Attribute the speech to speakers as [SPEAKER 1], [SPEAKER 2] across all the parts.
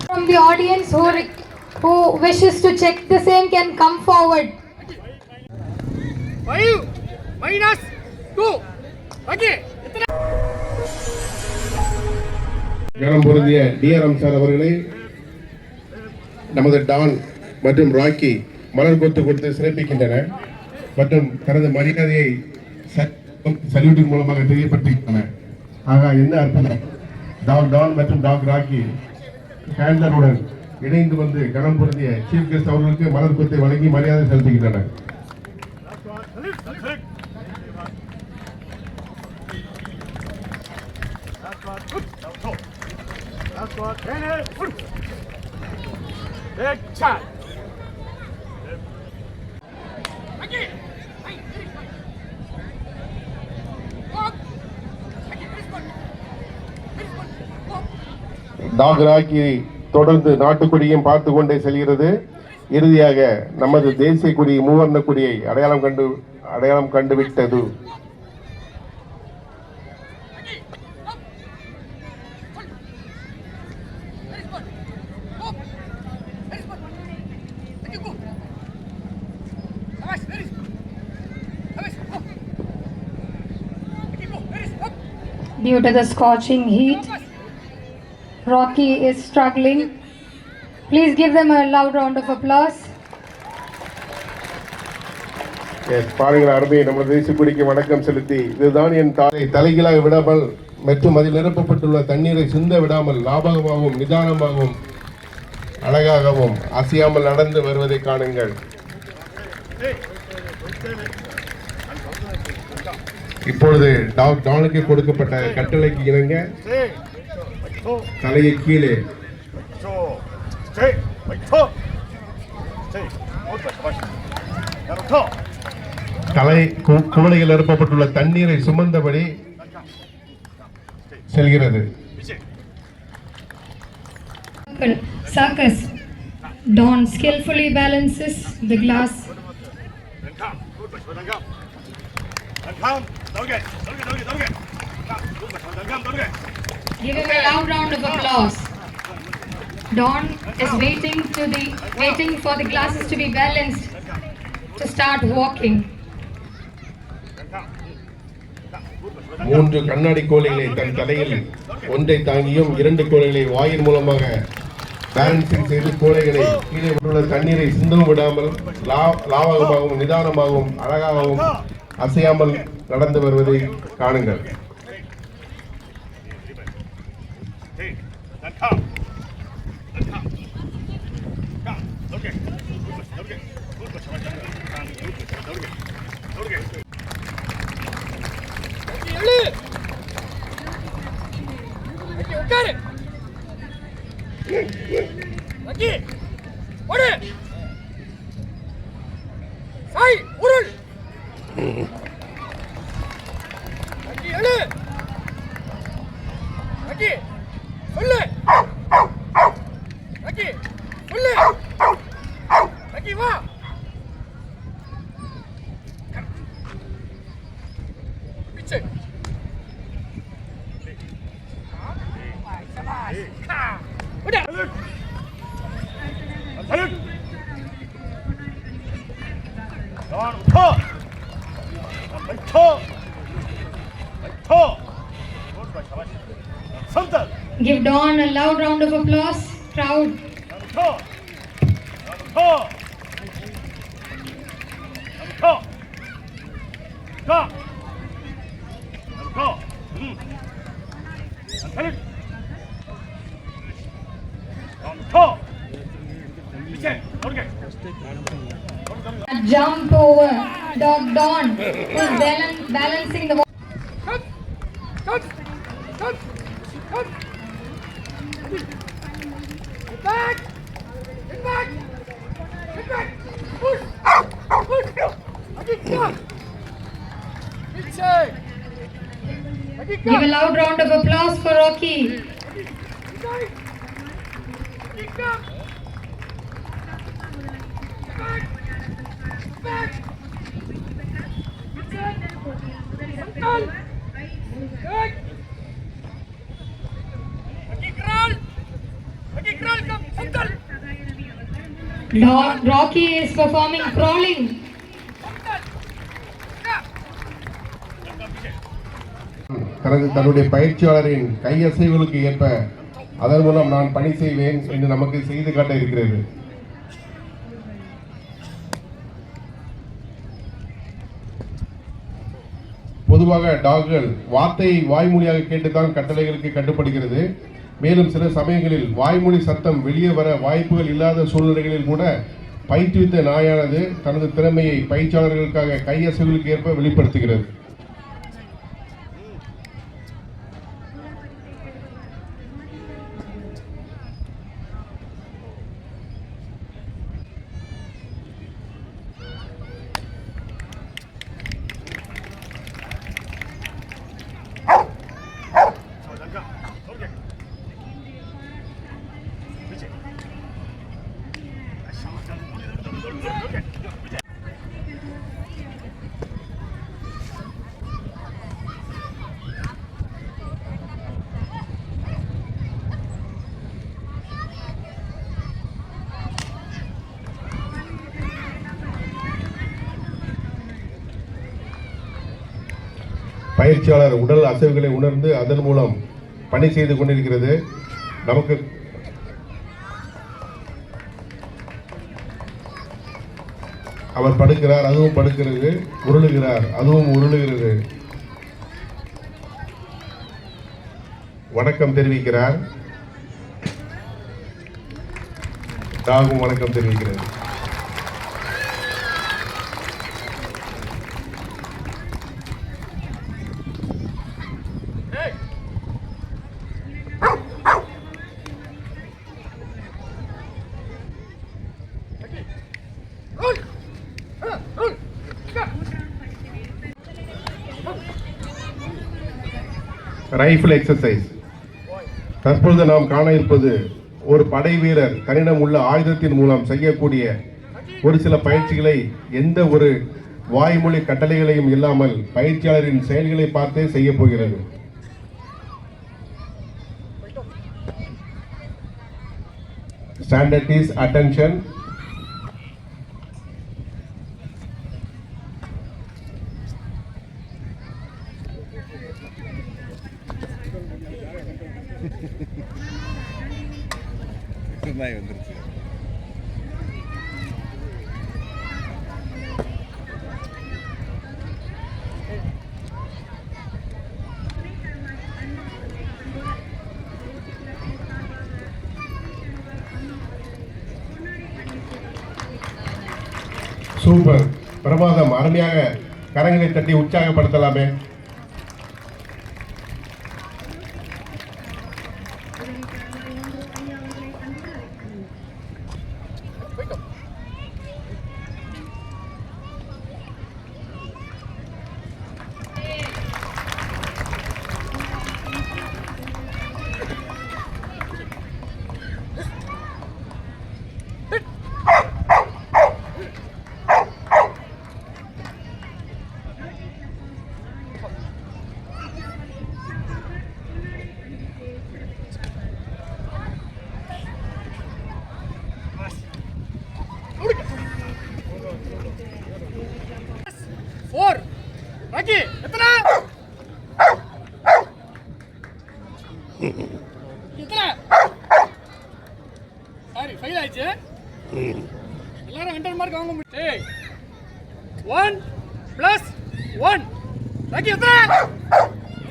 [SPEAKER 1] From the audience who, re- who wishes to check the same can come forward.
[SPEAKER 2] Five minus two okay
[SPEAKER 3] கனம் பொருந்திய DRM sir அவர்களை நமது Don மற்றும் ராக்கி மலர் கொத்து கொடுத்து சிறப்பிக்கின்றனர் மற்றும் தனது மரியாதையை சல்யூட்டின் மூலமாக தெரியப்படுத்துகின்றனர் ஆக என்ன அர்த்தம்? டாக் டான் மற்றும் டாக் ராக்கி ஹேண்டருடன் இணைந்து வந்து கனம் பொருந்திய சீஃப் கெஸ்ட் அவர்களுக்கு மலர் கொத்தை வழங்கி மரியாதை செலுத்துகின்றனர்
[SPEAKER 2] 액션
[SPEAKER 3] டாக் தொடர்ந்து நாட்டுக்கொடியும் பார்த்து கொண்டே செல்கிறது. இறுதியாக நமது தேசிய கொடி மூவர்ண கொடியை அடையாளம் கண்டு அடையாளம் கண்டுவிட்டது.
[SPEAKER 1] Due to the scorching heat, Rocky is struggling. Please give them a loud round of applause.
[SPEAKER 3] Yes பாருங்கள் அருமை நமது தேசிய வணக்கம் செலுத்தி இதுதான் என் தாயை தலைகீழாக விடாமல் மற்றும் அதில் நிரப்பப்பட்டுள்ள தண்ணீரை சிந்த விடாமல் லாபகமாகவும் நிதானமாகவும் அழகாகவும் அசையாமல் நடந்து வருவதை காணுங்கள் இப்பொழுது டாக் டானுக்கு கொடுக்கப்பட்ட கட்டளைக்கு இணங்க தலையை கீழே தலை கு- குவளையில் நிரப்பப்பட்டுள்ள தண்ணீரை சுமந்தபடி செல்கிறது
[SPEAKER 1] Circus. Don skillfully balances the glass. Give him a loud round of applause. Don is waiting to the waiting for the glasses to be balanced to start walking.
[SPEAKER 3] மூன்று கண்ணாடி கோலைகளை தன் தலையில் ஒன்றை தாங்கியும் இரண்டு கோலைகளை வாயின் மூலமாக பேலன்சிங் செய்து கோலைகளை கீழே உள்ள தண்ணீரை சிந்தவும் விடாமல் லாவகமாகவும் நிதானமாகவும் அழகாகவும் அசையாமல் நடந்து வருவதை காணுங்கள்
[SPEAKER 2] எழு ஓகே உட்காரு ஓகே ஓடு Sai உருள்
[SPEAKER 1] Give Don a loud round of applause. Crowd. Jump over Dog Don, who's balan- balancing the.
[SPEAKER 2] Cut! Cut! Cut! Cut! Back! Back! Back! Push! Push! Pitching!
[SPEAKER 1] Give a loud round of applause for Rocky. Rocky is performing crawling.
[SPEAKER 3] தனது தன்னுடைய பயிற்சியாளரின் கையசைவுகளுக்கு ஏற்ப அதன் மூலம் நான் பணி செய்வேன் என்று நமக்கு செய்து காட்ட இருக்கிறது. பொதுவாக டாக்கள் வார்த்தையை வாய்மொழியாக கேட்டுத்தான் கட்டளைகளுக்கு கட்டுப்படுகிறது. மேலும் சில சமயங்களில் வாய்மொழி சத்தம் வெளியே வர வாய்ப்புகள் இல்லாத சூழ்நிலைகளில் கூட பயிற்றுவித்த நாயானது தனது திறமையை பயிற்சியாளர்களுக்காக கையசைவுகளுக்கு ஏற்ப வெளிப்படுத்துகிறது. பயிற்சியாளர் உடல் அசைவுகளை உணர்ந்து அதன் மூலம் பணி செய்து கொண்டிருக்கிறது. நமக்கு அவர் படுக்கிறார் அதுவும் படுக்கிறது உருளுகிறார் அதுவும் உருளுகிறது. வணக்கம் தெரிவிக்கிறார். டாகும் வணக்கம் தெரிவிக்கிறது ரைஃபிள் எக்ஸசைஸ். தற்பொழுது நாம் காண இருப்பது ஒரு படை வீரர் தன்னிடம் உள்ள ஆயுதத்தின் மூலம் செய்யக்கூடிய ஒரு சில பயிற்சிகளை எந்த ஒரு வாய்மொழி கட்டளைகளையும் இல்லாமல் பயிற்சியாளரின் செயல்களை பார்த்தே செய்ய போகிறது. ஸ்டாண்டர்ட் இஸ் அட்டென்ஷன் சூப்பர் பிரமாதம் அருமையாக கரங்களை தட்டி உற்சாகப்படுத்தலாமே.
[SPEAKER 2] Four! Rocky! எத்தனை? எத்தனை? சாரி ஃபெயில் ஆயிடுச்சு. எல்லாரும் ஹண்ட்ரட் மார்க் வாங்க முடிச்சு ஒன் பிளஸ் ஒன் ராக்கி எத்தனை?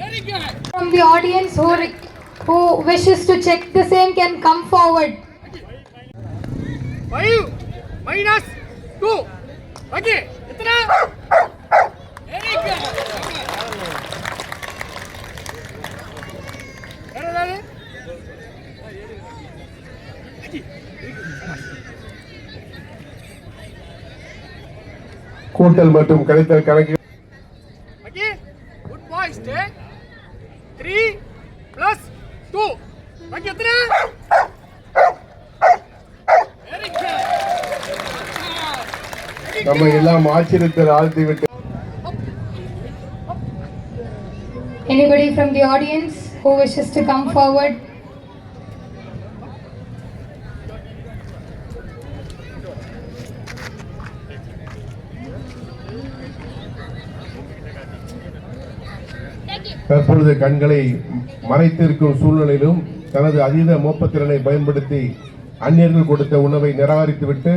[SPEAKER 2] Very good
[SPEAKER 1] From the audience who, who wishes to check the same can come forward.
[SPEAKER 2] Five minus two Rocky எத்தனை?
[SPEAKER 3] கூட்டல் மற்றும் கழித்தல் கணக்கு
[SPEAKER 2] Okay, good boy, stay. Three plus two. Okay, எத்தனை? Very good. Very
[SPEAKER 3] நம்ம
[SPEAKER 2] good.
[SPEAKER 3] எல்லாம் ஆச்சரியத்தில் ஆழ்த்தி விட்டு
[SPEAKER 1] Anybody from the audience who wishes to come forward?
[SPEAKER 3] தற்பொழுது கண்களை மறைத்திருக்கும் சூழ்நிலையிலும் தனது அதீத மோப்பத்திறனை பயன்படுத்தி அந்நியர்கள் கொடுத்த உணவை நிராகரித்துவிட்டு